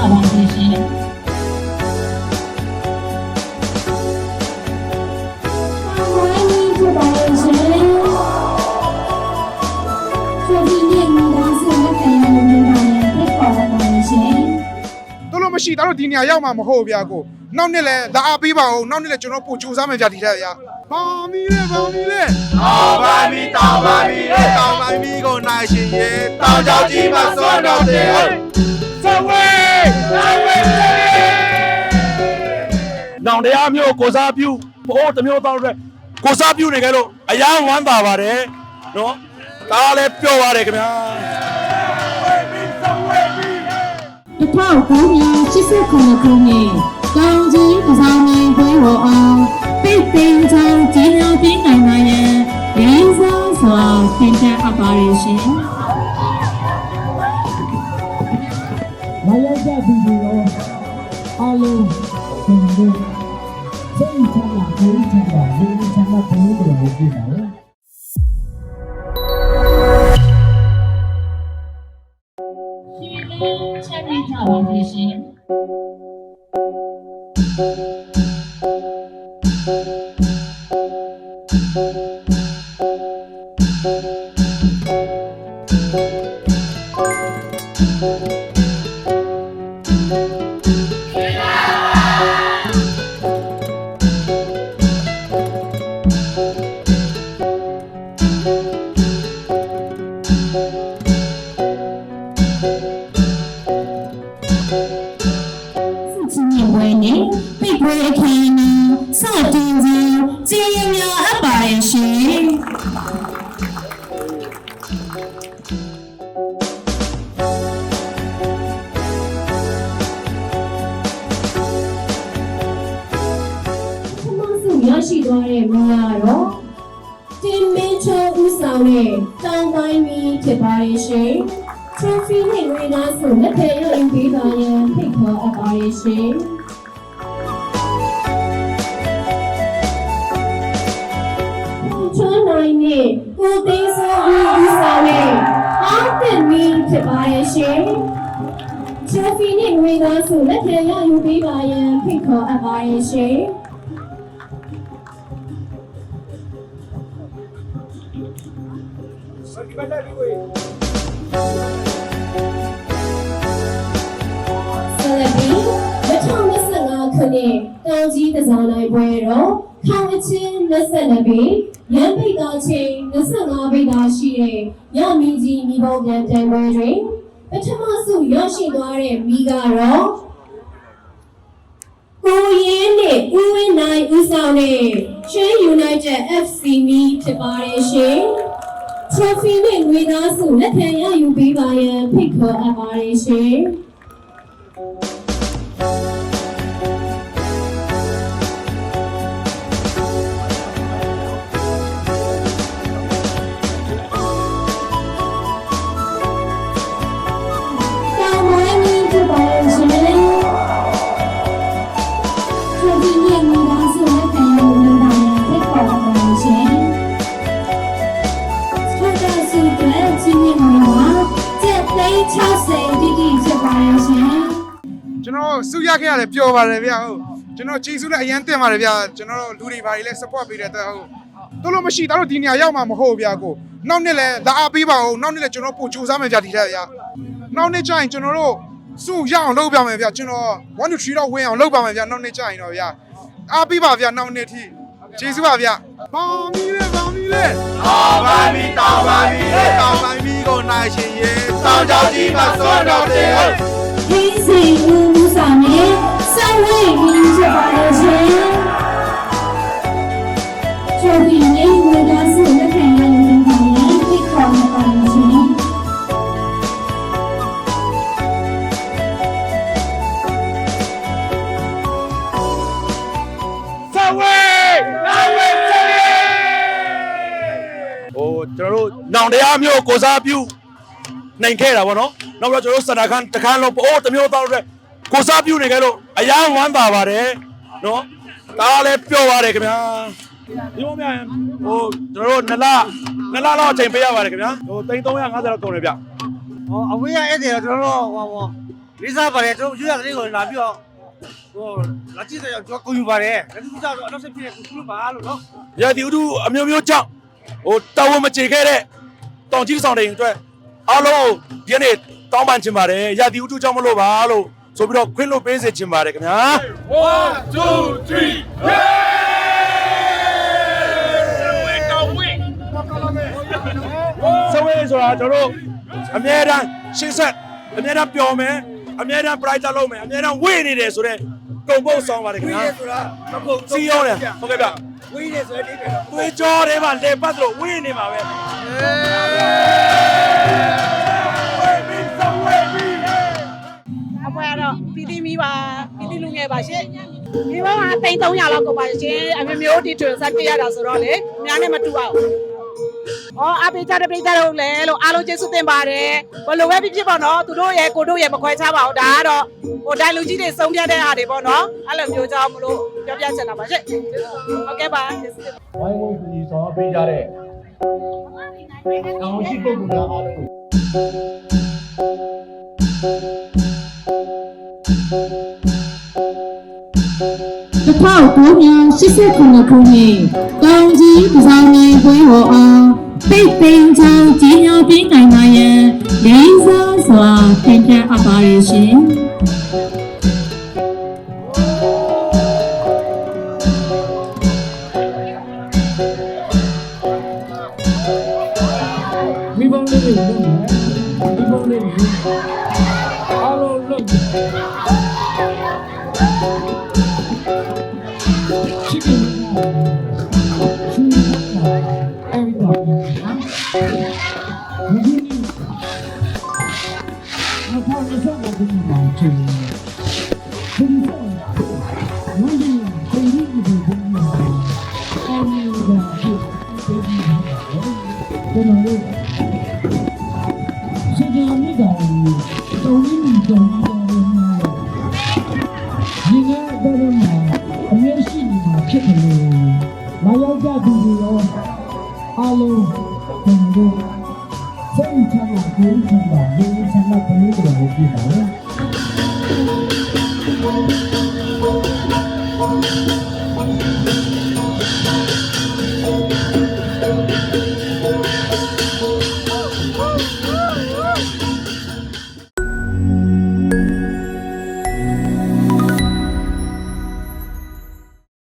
ပါစေရှင်ဝိုင်းကြီးဖြစ်ပါရဲ့ရှင်ချွေးကြီးနဲ့မိသားစုလက်ခံရလို့မြန်မာနိုင်ငံဖိတ်ခေါ်ပါရဲ့ရှင်တို့လို့မရှိတာတို့ဒီနေရာရောက်မှာမဟုတ်ဘူးဗျာကိုနောက်နှစ်လဲလာအားပေးပါဦးနောက်နှစ်လဲကျွန်တော်ပို့ကြိုးစားမယ်ဗျာဒီထက်ဗျာဘာမီလဲဘာမီလဲတောင်းပါပြီတောင်းပါပြီတောင်းပိုင်းမီကိုနိုင်ရှင်ရဲ့တောင်းကြောက်ကြီးမှာစွမ်းတော်တယ်သဝေးသဝေး နောင်တရားမျိုးကိုစားပြုဘိုးတစ်မျိုးတောင်းတဲ့ကိုစားပြုနေကြလို့အယားဝမ်းသာပါတယ်နော်ဒါလည်းပြောပါတယ်ခင်ဗျာတစ်ထောက်ကိုမြ89ခုနှစ်ကောင်းကြီးကစားနိုင်ပွဲတော်အောင်ပိတ်သိမ်းချောင်းကြီးညာပြင်းနိုင်ပါရန်ရင်းစားစွာသင်တန်းအပ်ပါရရှင် ကြပြီတော့အလုံးစုံလို့စိတ်ချမ်းသာကိုယ်ချမ်းသာကိုယ်ချမ်းသာကိုယ်တော်ကိုကြည့်ပါဦးချမ်းမြေ့ကြပါစေရှင် စုချင်းမြင့်ပွဲနဲ့ပိတ်ပွဲအခမ်းအနားစတင်ခြင်းကြည်ရင်များအပ်ပါရရှင် င်တဲ့တောင်ပိုင်းမီဖြစ်ပါရဲ့ရှင် trophy နဲ့ဝေနာစုလက်ထက်ရယူပေးပါရန်ဖိတ်ခေါ်အပ်ပါရဲ့ရှင်ချွန်းနိုင်နဲ့ကိုသိန်းစောဦးဦးဆောင်တဲ့အောက်တင်မီဖြစ်ပါရဲ့ရှင် trophy နဲ့ဝေနာစုလက်ထက်ရယူပေးပါရန်ဖိတ်ခေါ်အပ်ပါရဲ့ရှင် ဆက်လက်ပြီး2025ခုနှစ်တောင်ကြီးတစားနိုင်ပွဲတော့ခေါင်းအချင်း22ဘီရန်ပိတ်သားချင်း25ဘီသားရှိတဲ့ရမီကြီးမိဘပြန်တန်ပွဲတွင်ပထမဆုံးရရှိသွားတဲ့မိကတော့ကိုရင်းနဲ့ဦးဝင်းနိုင်ဦးဆောင်တဲ့ချင်း United FC မီဖြစ်ပါတယ်ရှင်။ trophy နဲ့ငွေသားစုလက်ခံရယူပေးပါရန်ဖိတ်ခေါ်အပ်ပါတယ်ရှင်။ 60တိတိဖြစ်ပါရဲ့ရှင်။ကျွန်တော်စုရခဲ့ရတယ်ပျော်ပါတယ်ဗျာဟုတ်ကျွန်တော်ကြည်စုလည်းအရန်တင်ပါတယ်ဗျာကျွန်တော်လူတွေဘာတွေလဲ support ပေးတဲ့အတွက်ဟုတ်တို့လို့မရှိတာတို့ဒီနေရာရောက်မှာမဟုတ်ဘူးဗျာကိုနောက်နှစ်လဲလာအားပေးပါဦးနောက်နှစ်လဲကျွန်တော်ပို့ကြိုးစားမယ်ဗျာဒီထက်ဗျာနောက်နှစ်ကျရင်ကျွန်တော်တို့စုရအောင်လုပ်ပြမယ်ဗျာကျွန်တော်1 to 3တော့ဝင်အောင်လုပ်ပါမယ်ဗျာနောက်နှစ်ကျရင်တော့ဗျာအားပေးပါဗျာနောက်နှစ်ထိကျေးဇူးပါဗျာ ဘာမီလဲဘာမီလဲတောင်းပါပြီတောင်းပါပြီတောင်းပိုင်းမီကိုနိုင်ရှင်ရဲ့တောင်းကြောက်ကြီးမှာစွမ်းတော်တယ်ရင်းစီဦးမူဆောင်နဲ့ဆောင်းဝေးရင်းဖြစ်ပါရဲ့ရှင်။ချိုးပြီးနေဝေဒါ ကျွန်တော်တို့နောင်တရားမျိုးကိုစားပြုနိုင်ခဲ့တာဗောနော်နောက်တော့ကျွန်တော်တို့စတာခန်တခန်းလုံးဘိုးတစ်မျိုးတောင်းတဲ့ကိုစားပြုနေကြလို့အယားဝမ်းသာပါတယ်နော်ဒါလည်းပြောပါတယ်ခင်ဗျာဒီမောမြန်ဟိုကျွန်တော်တို့နလနလလောက်အချိန်ပေးရပါတယ်ခင်ဗျာဟို3350လောက်ကုန်တယ်ဗျဟောအဝေးရအဲ့ဒီတော့ကျွန်တော်တို့ဟောဟောလေးစားပါတယ်ကျွန်တော်ရွရတဲ့ကိုလာပြီးတော့ဟိုလာကြည့်တဲ့ကျွန်တော်ကိုယူပါတယ်လက်သူကြောင့်အနောက်ဆက်ဖြစ်တဲ့ကိုသူပါလို့နော်ရာသီဥတုအမျိုးမျိုးကြောင့် ဟိုတာဝန်မကျေခဲ့တဲ့တောင်ကြီးဆောင်တွေအတွက်အားလုံးဒီနေ့တောင်းပန်ချင်ပါတယ်ရာသီဥတုကြောင့်မလို့ပါလို့ဆိုပြီးတော့ခွင့်လွှတ်ပေးစေချင်ပါတယ်ခင်ဗျာ one two three စဝေးဆိုတာကျွန်တော်တို့အမြဲတမ်းရှင်းဆက်အမြဲတမ်းပျော်မယ်အမြဲတမ်း bright လုပ်မယ်အမြဲတမ်းဝေ့နေတယ်ဆိုတော့ကုံပုတ်ဆောင်ပါတယ်ခင်ဝီးဗျာရဲဆိုတာမဟုတ်စီရောတယ်ဟုတ်ကဲ့ဗျ ဝီးရဲဆိုတဲ့အိမ်ပဲသွေးကြောထဲမှာလေပတ်လို့ဝေ့နေမှာပဲအပွဲကတော့ပီတိမီပါပီတိလူငယ်ပါရှင်ဒီဘက်ကတိန်300လောက်ကိုပါရှင်အမျိုးမျိုးဒီထွင်ဆက်ပြရတာဆိုတော့လေအများနဲ့မတူအောင် ဩအပိကြတဲ့ပိကြတော့လေလို့အားလုံးကျေးဇူးတင်ပါတယ်ဘလိုပဲဖြစ်ဖြစ်ပေါ့နော်သူတို့ရဲ့ကိုတို့ရဲ့မခွဲခြားပါဘူးဒါကတော့ဟိုတိုင်လူကြီးတွေစုံပြတဲ့ဟာတွေပေါ့နော်အဲ့လိုမျိုးကြောင့်မလို့ပြောပြချင်တာပါရှင်ဟုတ်ကဲ့ပါကျေးဇူးတင်ဝိုင်းဝန်းပြည်ဆောင်ပေးကြတဲ့အောင်ရှိပုဂ္ဂိုလ်များအားလုံး1989ခုနှစ်တောင်ကြီးပဇာနိုင်ပွဲဟောအောင် ပိတ်သိမ်းချောင်းကြီးညာပေးနိုင်ပါရန်လေးစားစွာတင်ပြအပ်ပါရရှင်မိဘလေးတွေလုပ်မယ်မိဘလေးတွေအားလုံးလုပ်မယ်ချစ်ခင်ချူတာအဲ့ဒီတော့ဒီနေ့မဖော်ရစောတဲ့ဒီမှာချင် ဖြစ်ဒီဒီကျွန်တော်တို့စေတနာမြတ်တော်ကိုတုံးပြီးတုံးပြီးတော်နေတယ်။ဒီကဘယ်မှာအမျက်ရှိနေတာဖြစ်တယ်လို့မရောက်ကြသူတွေရော အားလုံးကျွန်တော်တို့စိတ်ချမ်းသာကိုယ်ချမ်းသာကိုယ်ချမ်းသာဘယ်လိုလုပ်ရလဲ